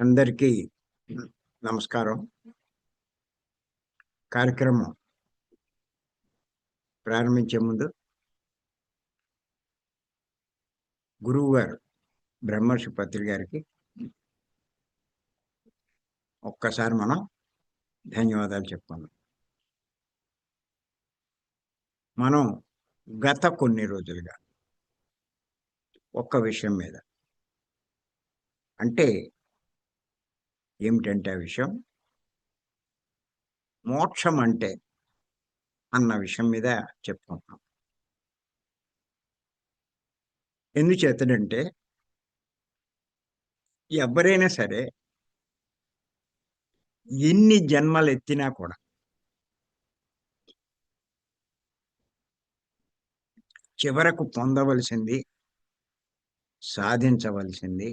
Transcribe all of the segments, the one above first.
అందరికీ నమస్కారం. కార్యక్రమం ప్రారంభించే ముందు గురువు గారు బ్రహ్మర్షి పత్రి గారికి ఒక్కసారి మనం ధన్యవాదాలు చెప్పుకుందాం. మనం గత కొన్ని రోజులుగా ఒక్క విషయం మీద అంటే ఏమిటంటే ఆ విషయం? మోక్షం అంటే అన్న విషయం మీద చెప్పుకుంటున్నాం. ఎందుచేతనంటే ఎవరైనా సరే ఎన్ని జన్మలు ఎత్తినా కూడా చివరకు పొందవలసింది సాధించవలసింది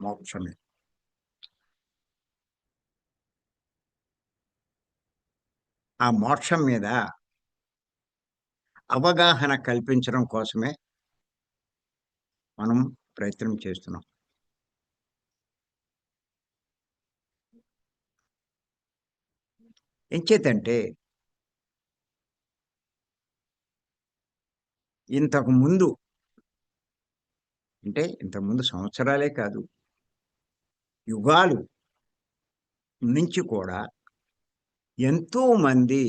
మోక్షమే. ఆ మోక్షం మీద అవగాహన కల్పించడం కోసమే మనం ప్రయత్నం చేస్తున్నాం. ఎంచేతంటే ఇంతకు ముందు అంటే ఇంతకుముందు సంవత్సరాలే కాదు యుగాలు నుంచి కూడా ఎంతో మంది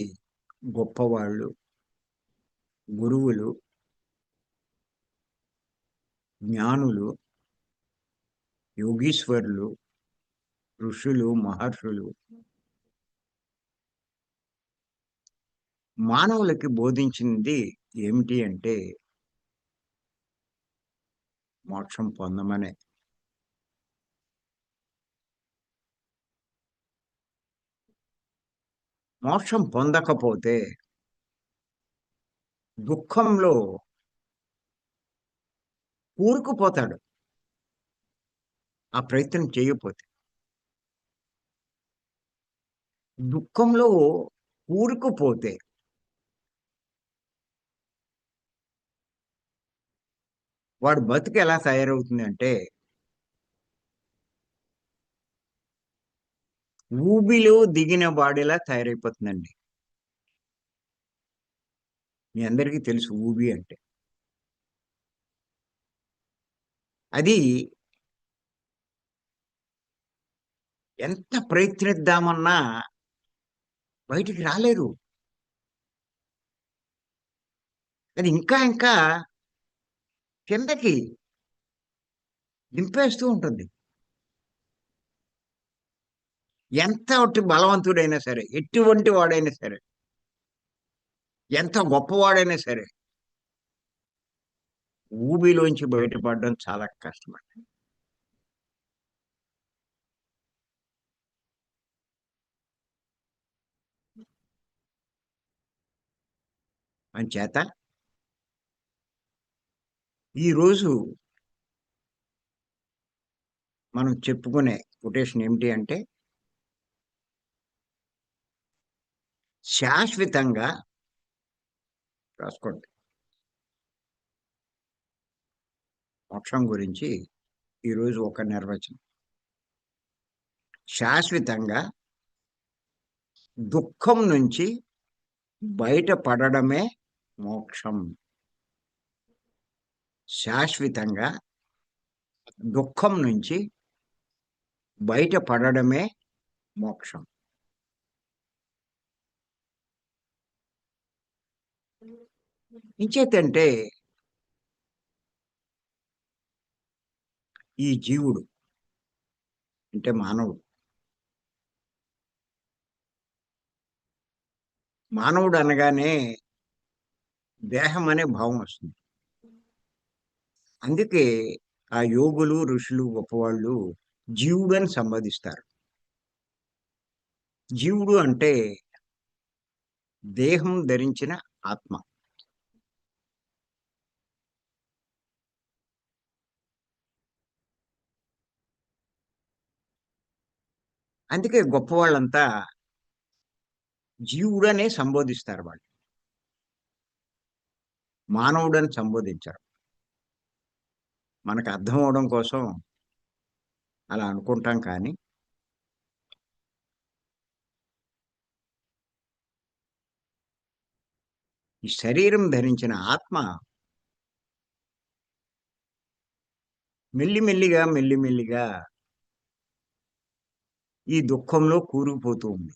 గొప్పవాళ్ళు గురువులు జ్ఞానులు యోగీశ్వరులు ఋషులు మహర్షులు మానవులకి బోధించింది ఏమిటి అంటే మోక్షం పొందమనే. మోక్షం పొందకపోతే దుఃఖంలో కూరుకుపోతాడు. ఆ ప్రయత్నం చేయకపోతే. దుఃఖంలో కూరుకుపోతే వాడు బతుకు ఎలా తయారవుతుంది ఊబిలో దిగిన వాడిలా తయారైపోతుందండి. మీ అందరికీ తెలుసు ఊబి అంటే. అది ఎంత ప్రయత్నిద్దామన్నా బయటికి రాలేరు అది ఇంకా ఇంకా కిందకి దింపేస్తూ ఉంటుంది. ఎంత బలవంతుడైనా సరే ఎటువంటి వాడైనా సరే ఎంత గొప్పవాడైనా సరే ఊబిలోంచి బయటపడడం చాలా కష్టమండి. అంచేత ఈరోజు మనం చెప్పుకునే కొటేషన్ ఏమిటి అంటే శాశ్వతంగా రాసుకోండి. మోక్షం గురించి ఈరోజు ఒక నిర్వచనం. శాశ్వతంగా దుఃఖం నుంచి బయటపడడమే మోక్షం. శాశ్వతంగా దుఃఖం నుంచి బయటపడడమే మోక్షం. ఇంచేతంటే ఈ జీవుడు అంటే మానవుడు. మానవుడు అనగానే దేహం అనే భావం వస్తుంది. అందుకే ఆ యోగులు ఋషులు గొప్పవాళ్ళు జీవుడు అని సంబోధిస్తారు. జీవుడు అంటే దేహం ధరించిన ఆత్మ. అందుకే గొప్పవాళ్ళంతా జీవుడనే సంబోధిస్తారు వాళ్ళు. మానవుడని సంబోధించారు. మనకు అర్థం అవడం కోసం అలా అనుకుంటాం కానీ ఈ శరీరం ధరించిన ఆత్మ మెల్లిమెల్లిగా మెల్లిమెల్లిగా ఈ దుఃఖంలో కూరుకుపోతూ ఉంది.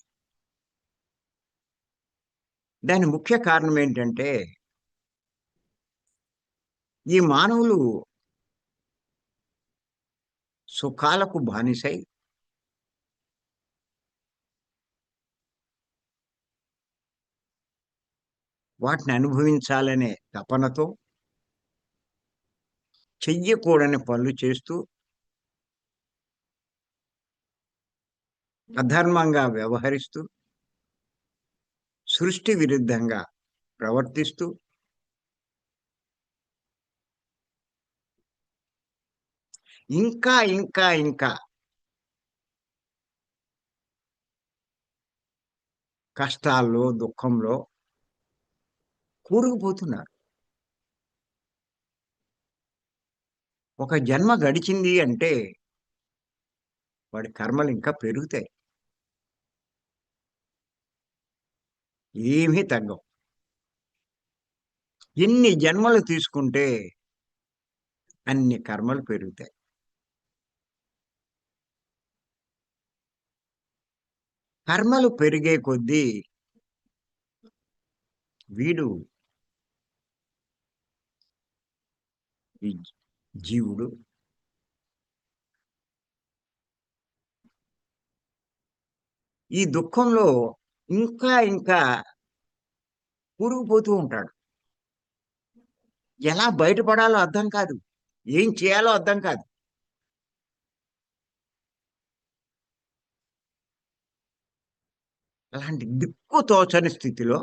దాని ముఖ్య కారణం ఏంటంటే ఈ మానవులు సుఖాలకు బానిసై వాటిని అనుభవించాలనే తపనతో చెయ్యకూడని పనులు చేస్తూ అధర్మంగా వ్యవహరిస్తూ సృష్టి విరుద్ధంగా ప్రవర్తిస్తూ ఇంకా ఇంకా ఇంకా కష్టాల్లో దుఃఖంలో కూరుకుపోతున్నారు. ఒక జన్మ గడిచింది అంటే వాడి కర్మలు ఇంకా పెరుగుతాయి. ఏమీ తగ్గవు. ఎన్ని జన్మలు తీసుకుంటే అన్ని కర్మలు పెరుగుతాయి. కర్మలు పెరిగే కొద్దీ వీడు ఈ జీవుడు ఈ దుఃఖంలో ఇంకా ఇంకా కూరుకుపోతూ ఉంటాడు. ఎలా బయటపడాలో అర్థం కాదు. ఏం చేయాలో అర్థం కాదు. అలాంటి దిక్కు తోచని స్థితిలో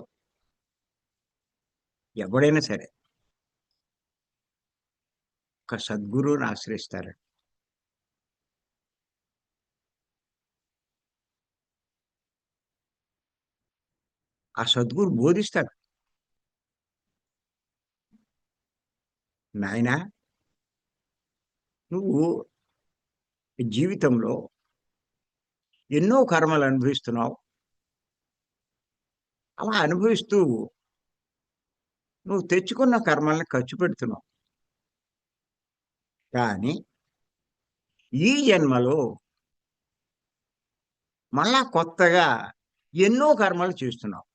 ఎవడైనా సరే ఒక సద్గురువుని ఆశ్రయిస్తారు. ఆ సద్గురు బోధిస్తాడు నాయనా నువ్వు జీవితంలో ఎన్నో కర్మలు అనుభవిస్తున్నావు. అలా అనుభవిస్తూ నువ్వు తెచ్చుకున్న కర్మల్ని ఖర్చు పెడుతున్నావు. కానీ ఈ జన్మలో మళ్ళా కొత్తగా ఎన్నో కర్మలు చేస్తున్నావు.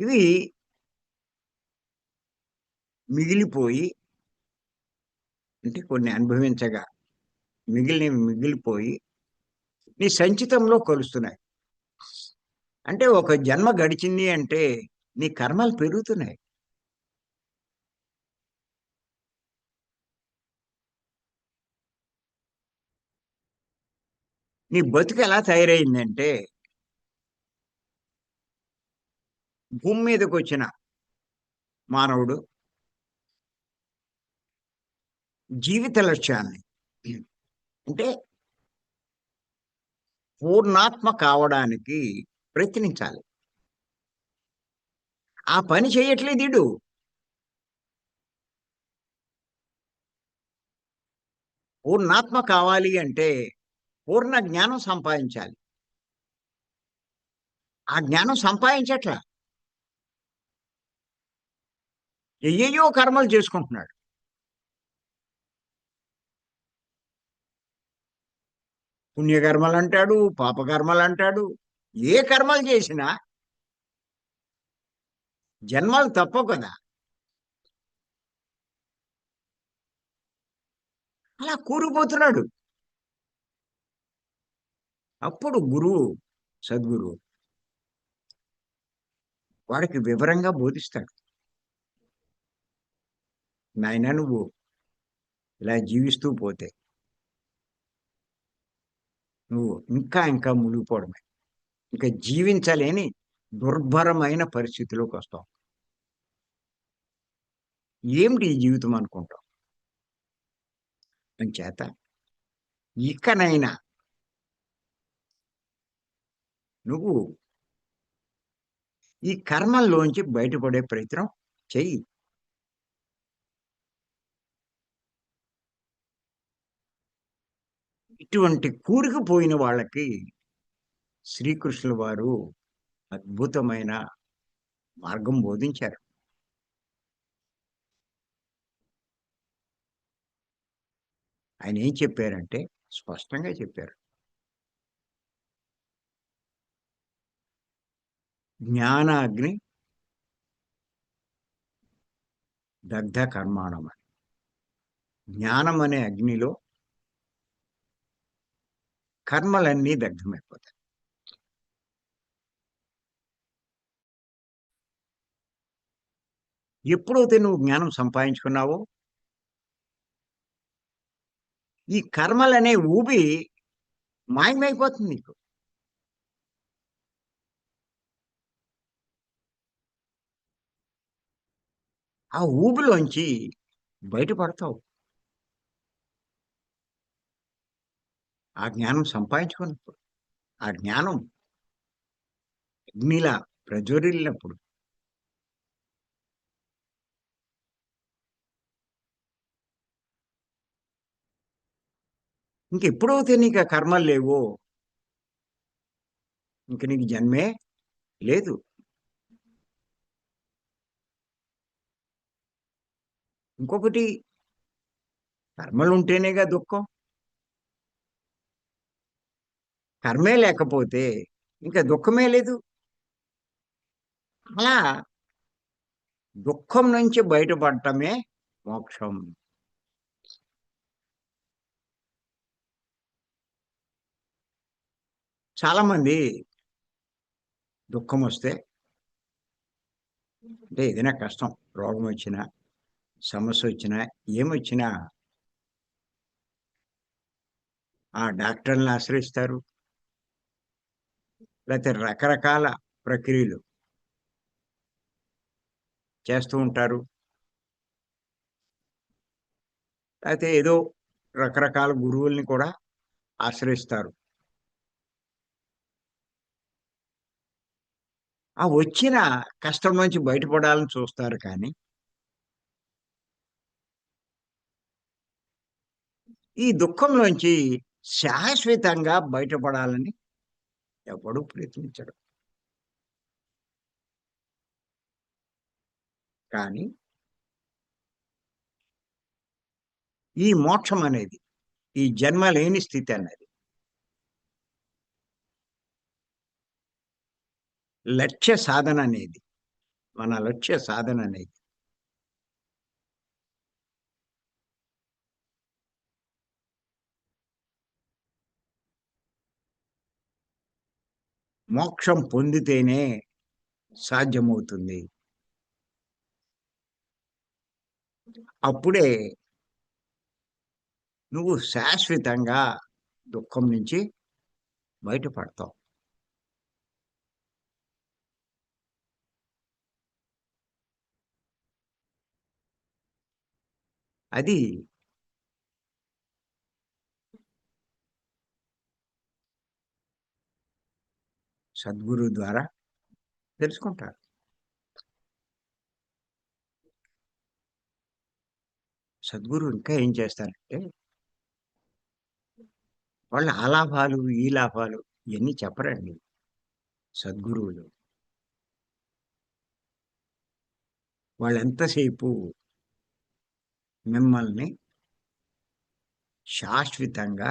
ఇవి మిగిలిపోయి అంటే కొన్ని అనుభవించగా మిగిలినవి మిగిలిపోయి నీ సంచితంలో కలుస్తున్నాయి. అంటే ఒక జన్మ గడిచింది అంటే నీ కర్మలు పెరుగుతున్నాయి. నీ బతుకు ఎలా తయారైందంటే భూమి మీదకి వచ్చిన మానవుడు జీవిత లక్ష్యాన్ని అంటే పూర్ణాత్మ కావడానికి ప్రయత్నించాలి. ఆ పని చేయట్లేదు ఇడు పూర్ణాత్మ కావాలి అంటే పూర్ణ జ్ఞానం సంపాదించాలి. ఆ జ్ఞానం సంపాదించట్లా? ఏయో కర్మలు చేసుకుంటున్నాడు. పుణ్యకర్మలు అంటాడు పాపకర్మలు అంటాడు ఏ కర్మలు చేసినా జన్మలు తప్పవు కదా. అలా కూరుకుపోతున్నాడు. అప్పుడు గురువు సద్గురువు వాడికి వివరంగా బోధిస్తాడు. నాయన నువ్వు ఇలా జీవిస్తూ పోతే నువ్వు ఇంకా ఇంకా మునిగిపోవడమే. ఇంకా జీవించలేని దుర్భరమైన పరిస్థితిలోకి వస్తాం ఏమిటి ఈ జీవితం అని చేత ఇకనైనా నువ్వు ఈ కర్మల్లోంచి బయటపడే ప్రయత్నం చెయ్యి. ఇటువంటి కూరుకుపోయిన వాళ్ళకి శ్రీకృష్ణుల వారు అద్భుతమైన మార్గం బోధించారు. ఆయన ఏం చెప్పారంటే స్పష్టంగా చెప్పారు. జ్ఞానాగ్ని దగ్ధ కర్మాణం అని. జ్ఞానం అనే అగ్నిలో కర్మలన్నీ దగ్ధమైపోతాయి. ఎప్పుడైతే నువ్వు జ్ఞానం సంపాదించుకున్నావో ఈ కర్మలనే ఊబి మాయమైపోతుంది నీకు. ఆ ఊబిలోంచి బయటపడతావు. ఆ జ్ఞానం సంపాదించుకున్నప్పుడు ఆ జ్ఞానం అగ్నిలా ప్రజ్వరిల్లినప్పుడు ఇంకెప్పుడైతే నీకు ఆ కర్మలు లేవో. ఇంక నీకు జన్మే లేదు. ఇంకొకటి కర్మలు ఉంటేనేగా దుఃఖం. కర్మే లేకపోతే ఇంకా దుఃఖమే లేదు. అలా దుఃఖం నుంచి బయటపడటమే మోక్షం. చాలామంది దుఃఖం వస్తే అంటే ఏదైనా కష్టం రోగం వచ్చినా సమస్య వచ్చినా ఏమొచ్చినా ఆ డాక్టర్లను ఆశ్రయిస్తారు. లేకపోతే రకరకాల ప్రక్రియలు చేస్తూ ఉంటారు. లేకపోతే ఏదో రకరకాల గురువుల్ని కూడా ఆశ్రయిస్తారు. ఆ వచ్చిన కష్టం నుంచి బయటపడాలని చూస్తారు కానీ ఈ దుఃఖంలోంచి శాశ్వతంగా బయటపడాలని ఎవడు ప్రయత్నించడు. కానీ ఈ మోక్షం అనేది ఈ జన్మ లేని స్థితి అనేది లక్ష్య సాధన అనేది మన లక్ష్య సాధన అనేది మోక్షం పొందితేనే సాధ్యమవుతుంది. అప్పుడే నువ్వు శాశ్వతంగా దుఃఖం నుంచి బయటపడతావు. అది సద్గురు ద్వారా తెలుసుకుంటారు. సద్గురు ఇంకా ఏం చేస్తారంటే వాళ్ళ ఆ లాభాలు ఈ లాభాలు ఇవన్నీ చెప్పరండి. సద్గురువులు. వాళ్ళు ఎంతసేపు మిమ్మల్ని శాశ్వతంగా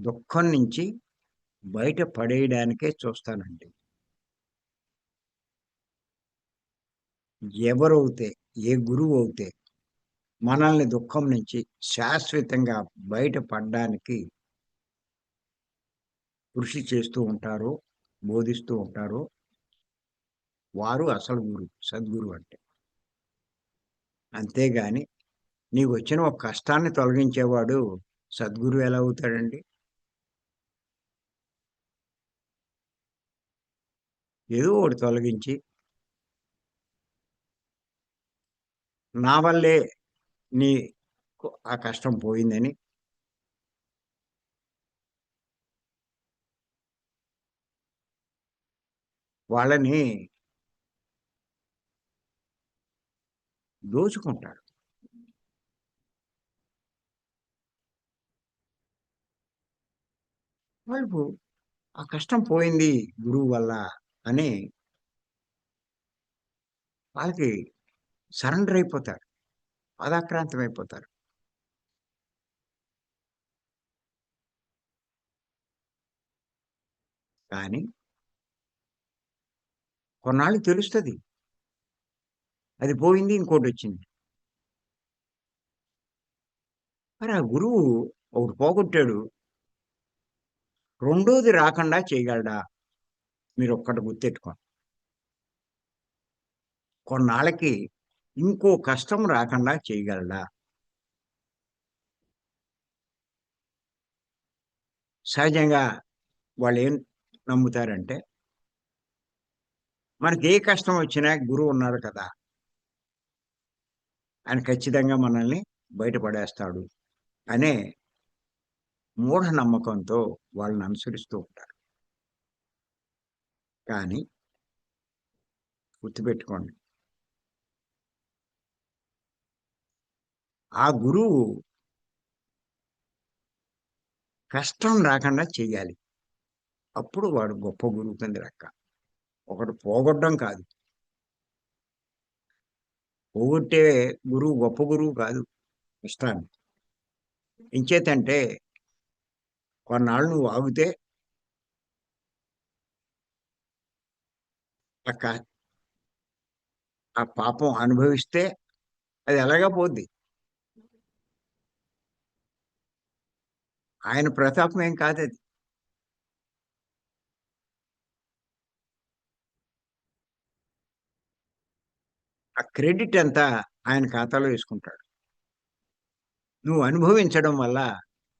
దుఃఖం నుంచి బయట పడేయడానికే చూస్తానండి. ఎవరవుతే ఏ గురువు అవుతే మనల్ని దుఃఖం నుంచి శాశ్వతంగా బయటపడడానికి కృషి చేస్తూ ఉంటారో బోధిస్తూ ఉంటారో వారు అసలు గురు సద్గురు అంటే. అంతేగాని నీకు వచ్చిన ఒక కష్టాన్ని తొలగించేవాడు సద్గురు ఎలా అవుతాడండి? ఏదో ఒకటి తొలగించి నా వల్లే నీ ఆ కష్టం పోయిందని వాళ్ళని దోచుకుంటాడు. వాళ్ళు ఆ కష్టం పోయింది గురువు వల్ల అని వాళ్ళకి సరెండర్ అయిపోతారు. పదాక్రాంతం అయిపోతారు. కానీ కొన్నాళ్ళు తెలుస్తుంది. అది పోయింది ఇంకోటి వచ్చింది. మరి ఆ గురువు ఒకటి పోగొట్టాడు. రెండోది రాకుండా చేయగలడా? మీరు ఒక్కటి గుర్తెట్టుకోండి. కొన్నాళ్ళకి ఇంకో కష్టం రాకుండా చేయగలడా? సహజంగా వాళ్ళు ఏం నమ్ముతారంటే మనకి ఏ కష్టం వచ్చినా గురువు ఉన్నారు కదా. ఆయన ఖచ్చితంగా మనల్ని బయటపడేస్తాడు అనే మూఢ నమ్మకంతో వాళ్ళని అనుసరిస్తూ ఉంటారు. కానీ గుర్తుపెట్టుకోండి. ఆ గురువు కష్టం రాకుండా చేయాలి. అప్పుడు వాడు గొప్ప గురువు కింద లెక్క. ఒకటి పోగొట్టడం కాదు. పోగొట్టే గురువు గొప్ప గురువు కాదు. ఇష్టాన్ని ఇంచేతంటే కొన్నాళ్ళు నువ్వు ఆగితే ఆ ఆ పాపం అనుభవిస్తే అది ఎలాగా పోద్ది. ఆయన ప్రతాపం ఏం కాదు అది. ఆ క్రెడిట్ అంతా ఆయన ఖాతాలో వేసుకుంటాడు. నువ్వు అనుభవించడం వల్ల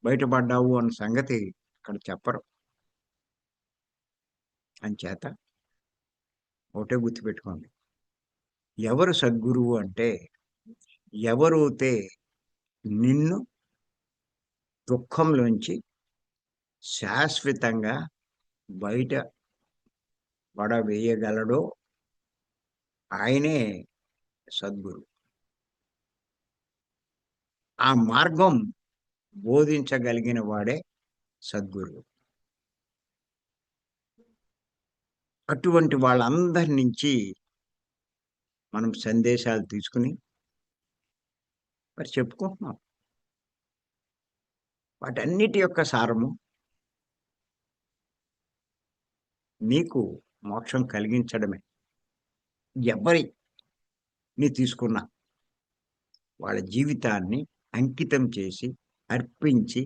బయటపడ్డావు అన్న సంగతి అక్కడ చెప్పరు. అంచేత ఒకటే గుర్తుపెట్టుకోండి. ఎవరు సద్గురువు అంటే ఎవరైతే నిన్ను దుఃఖంలోంచి శాశ్వతంగా బయట పడవేయగలడో ఆయనే సద్గురు. ఆ మార్గం బోధించగలిగిన వాడే సద్గురువు అటువంటి వాళ్ళందరి నుంచి మనం సందేశాలు తీసుకుని మరి చెప్పుకుంటున్నాం. వాటన్నిటి యొక్క సారము నీకు మోక్షం కలిగించడమే. ఎవరి ని తీసుకున్నా వాళ్ళ జీవితాన్ని అంకితం చేసి అర్పించి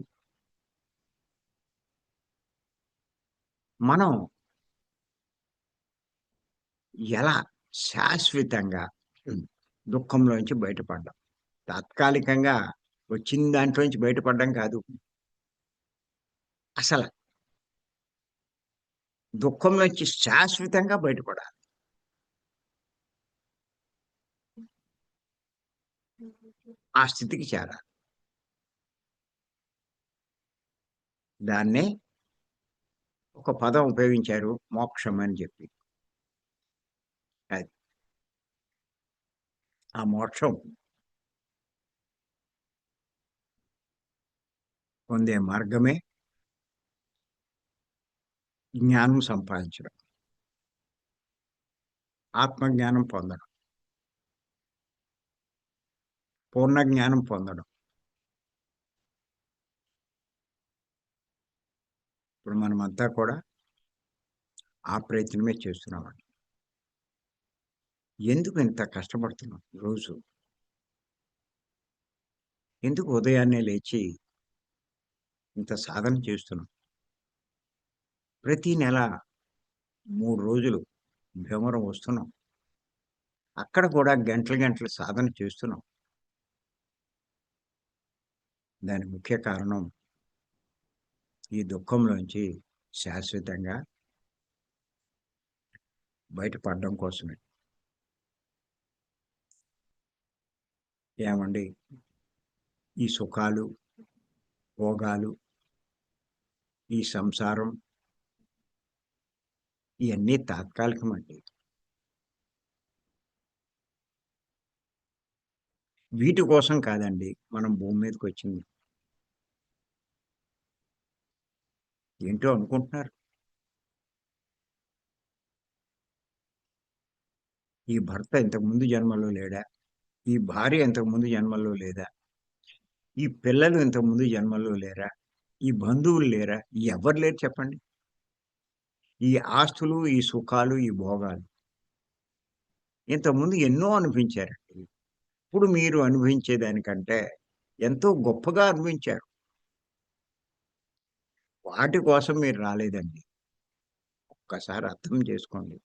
మనం ఎలా శాశ్వతంగా దుఃఖంలోంచి బయటపడ్డాం. తాత్కాలికంగా వచ్చిన దాంట్లోంచి బయటపడడం కాదు. అసలు దుఃఖంలోంచి శాశ్వతంగా బయటపడాలి. ఆ స్థితికి చేరాలి. దాన్నే ఒక పదం ఉపయోగించారు మోక్షం అని చెప్పి అది ఆ మోక్షం పొందే మార్గమే జ్ఞానం సంపాదించడం ఆత్మజ్ఞానం పొందడం పూర్ణ జ్ఞానం పొందడం ఇప్పుడు మనమంతా కూడా ఆ ప్రయత్నమే చేస్తున్నామండి. ఎందుకు ఇంత కష్టపడుతున్నాం రోజు ఎందుకు ఉదయాన్నే లేచి ఇంత సాధన చేస్తున్నాం ప్రతి నెల మూడు రోజులు భ్రమరం వస్తున్నాం. అక్కడ కూడా గంటలు గంటలు సాధన చేస్తున్నాం. దాని ముఖ్య కారణం ఈ దుఃఖంలోంచి శాశ్వతంగా బయటపడడం కోసమే. ఏమండి? ఈ సుఖాలు భోగాలు ఈ సంసారం ఇవన్నీ తాత్కాలికమండి. వీటి కోసం కాదండి మనం భూమి మీదకి వచ్చింది. ఏంటో అనుకుంటున్నారు? ఈ భర్త ఇంతకుముందు జన్మలో లేడా? ఈ భార్య ఇంతకుముందు జన్మలో లేదా? ఈ పిల్లలు ఇంతకుముందు జన్మలో లేరా? ఈ బంధువులు లేరా? ఎవరు లేరు చెప్పండి. ఈ ఆస్తులు ఈ సుఖాలు ఈ భోగాలు. ఇంతకుముందు ఎన్నో అనుభవించారండి. ఇప్పుడు మీరు అనుభవించేదానికంటే ఎంతో గొప్పగా అనుభవించారు. వాటి కోసం మీరు రాలేదండి. ఒక్కసారి అర్థం చేసుకోండి.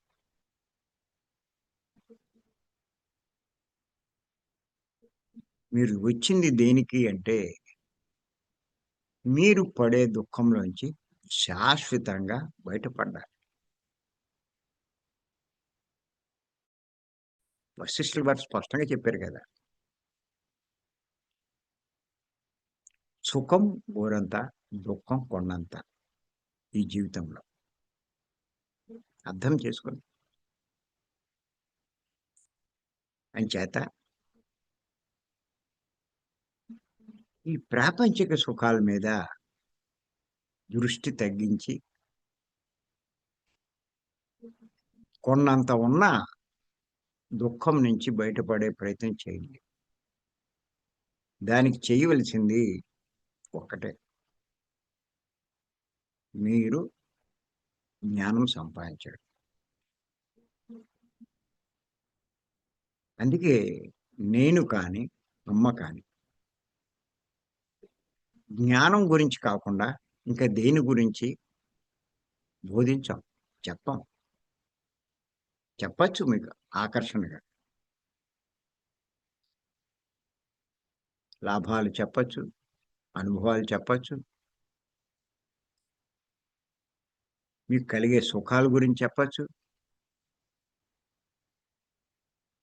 మీరు వచ్చింది దేనికి అంటే మీరు పడే దుఃఖంలోంచి శాశ్వతంగా బయటపడ్డారు. వశిష్ఠులు వారు స్పష్టంగా చెప్పారు కదా. సుఖం ఊరంత దుఃఖం కొన్నంత ఈ జీవితంలో. అర్థం చేసుకోండి. అంచేత ఈ ప్రాపంచిక సుఖాల మీద దృష్టి తగ్గించి కొన్నంత ఉన్నా దుఃఖం నుంచి బయటపడే ప్రయత్నం చేయండి. దానికి చేయవలసింది ఒక్కటే. మీరు జ్ఞానం సంపాదించడం. అందుకే నేను కానీ అమ్మ కానీ జ్ఞానం గురించి కాకుండా ఇంకా దేని గురించి? బోధించాం చెప్పం. చెప్పచ్చు మీకు ఆకర్షణగా. లాభాలు చెప్పచ్చు అనుభవాలు చెప్పచ్చు. మీకు కలిగే సుఖాల గురించి చెప్పచ్చు.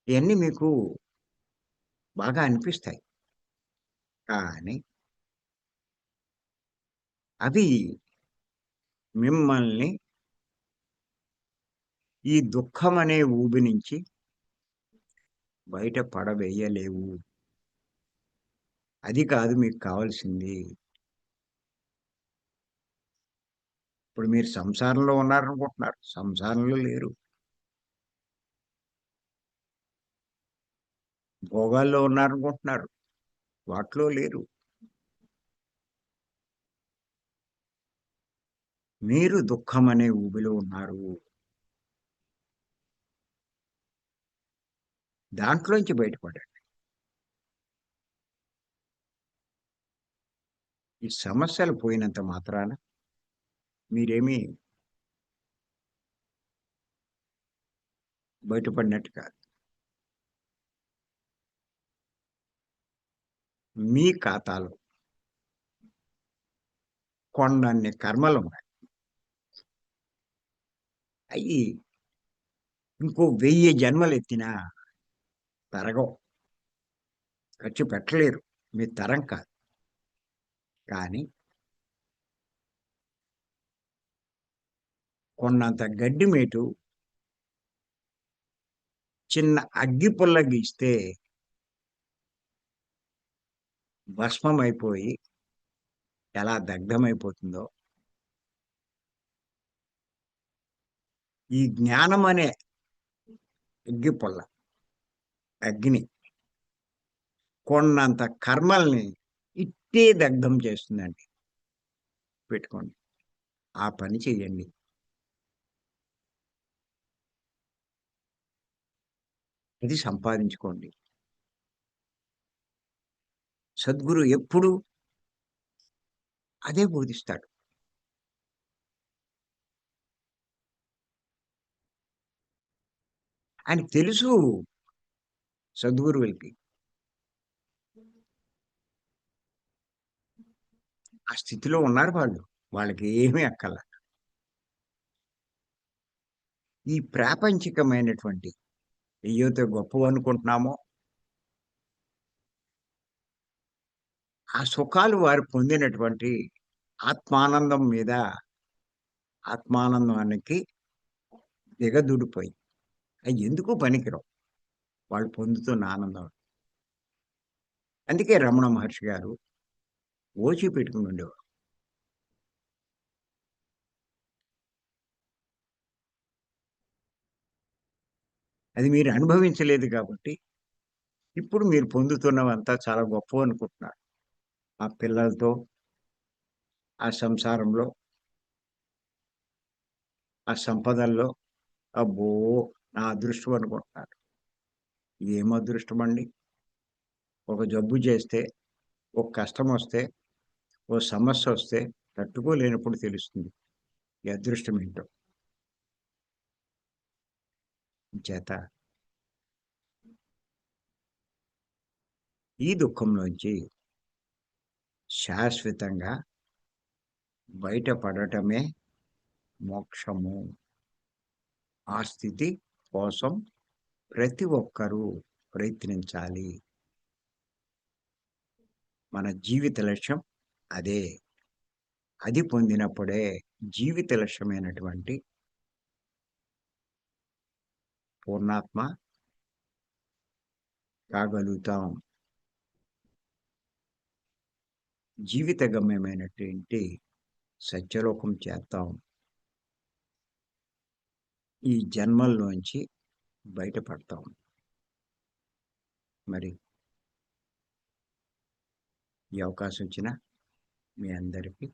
ఇవన్నీ మీకు బాగా అనిపిస్తాయి. కానీ అవి మిమ్మల్ని ఈ దుఃఖం అనే ఊబి నుంచి బయట పడవేయలేవు. అది కాదు మీకు కావాల్సింది. ఇప్పుడు మీరు సంసారంలో ఉన్నారనుకుంటున్నారు. సంసారంలో లేరు. భోగాల్లో ఉన్నారనుకుంటున్నారు. వాటిలో లేరు. మీరు దుఃఖం అనే ఊబిలో ఉన్నారు. దాంట్లోంచి బయటపడండి. ఈ సమస్యలు పోయినంత మాత్రాన మీరేమీ బయటపడినట్టు కాదు. మీ ఖాతాలో కొండన్ని కర్మలు ఉన్నాయి అయ్యి ఇంకో వెయ్యి జన్మలు ఎత్తినా పెరగవు ఖర్చు పెట్టలేరు. మీ తరం కాదు. కానీ కొన్నంత గడ్డి మేటు చిన్న అగ్గి పుల్ల గీస్తే భస్మం అయిపోయి ఎలా దగ్ధమైపోతుందో ఈ జ్ఞానం అనే అగ్గి పుల్ల అగ్ని. కొన్నంత కర్మల్ని ఇట్టే దగ్ధం చేస్తుందండి. పెట్టుకోండి. ఆ పని చేయండి ఇది సంపాదించుకోండి. సద్గురు ఎప్పుడు అదే బోధిస్తాడు. ఆయన తెలుసు సద్గురువులకి. ఆ స్థితిలో ఉన్నారు వాళ్ళు. వాళ్ళకి ఏమీ అక్కల ఈ ప్రాపంచికమైనటువంటి ఏవైతే గొప్ప అనుకుంటున్నామో ఆ సుఖాలు వారు పొందినటువంటి ఆత్మానందం మీద ఆత్మానందానికి దిగదుడిపోయింది అవి ఎందుకు పనికిరావు. వాళ్ళు పొందుతున్న ఆనందం. అందుకే రమణ మహర్షి గారు ఓచి పెట్టుకుని ఉండేవారు. అది మీరు అనుభవించలేదు కాబట్టి ఇప్పుడు మీరు పొందుతున్నవంతా చాలా గొప్ప అనుకుంటున్నారు. ఆ పిల్లలతో ఆ సంసారంలో ఆ సంపదల్లో. అబ్బో! నా అదృష్టం అనుకుంటున్నారు. ఏం అదృష్టమండి? ఒక జబ్బు చేస్తే, ఒక కష్టం వస్తే ఓ సమస్యొస్తే తట్టుకోలేనప్పుడు తెలుస్తుంది. ఈ అదృష్టం ఏంటో. చేత ఈ దుఃఖంలోంచి శాశ్వతంగా బయటపడటమే మోక్షము. ఆ స్థితి కోసం ప్రతి ఒక్కరూ ప్రయత్నించాలి. మన జీవిత లక్ష్యం అదే. అది పొందినప్పుడే జీవిత లక్ష్యమైనటువంటి పూర్ణాత్మ కాగలుగుతాం. జీవిత గమ్యమైనటువంటి సత్యలోకం చేస్తాం ఈ జన్మల్లోంచి బయటపడతాం. మరి ఈ అవకాశం ఇచ్చిన మీ అందరికీ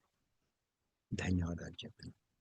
ధన్యవాదాలు చెప్తున్నాను.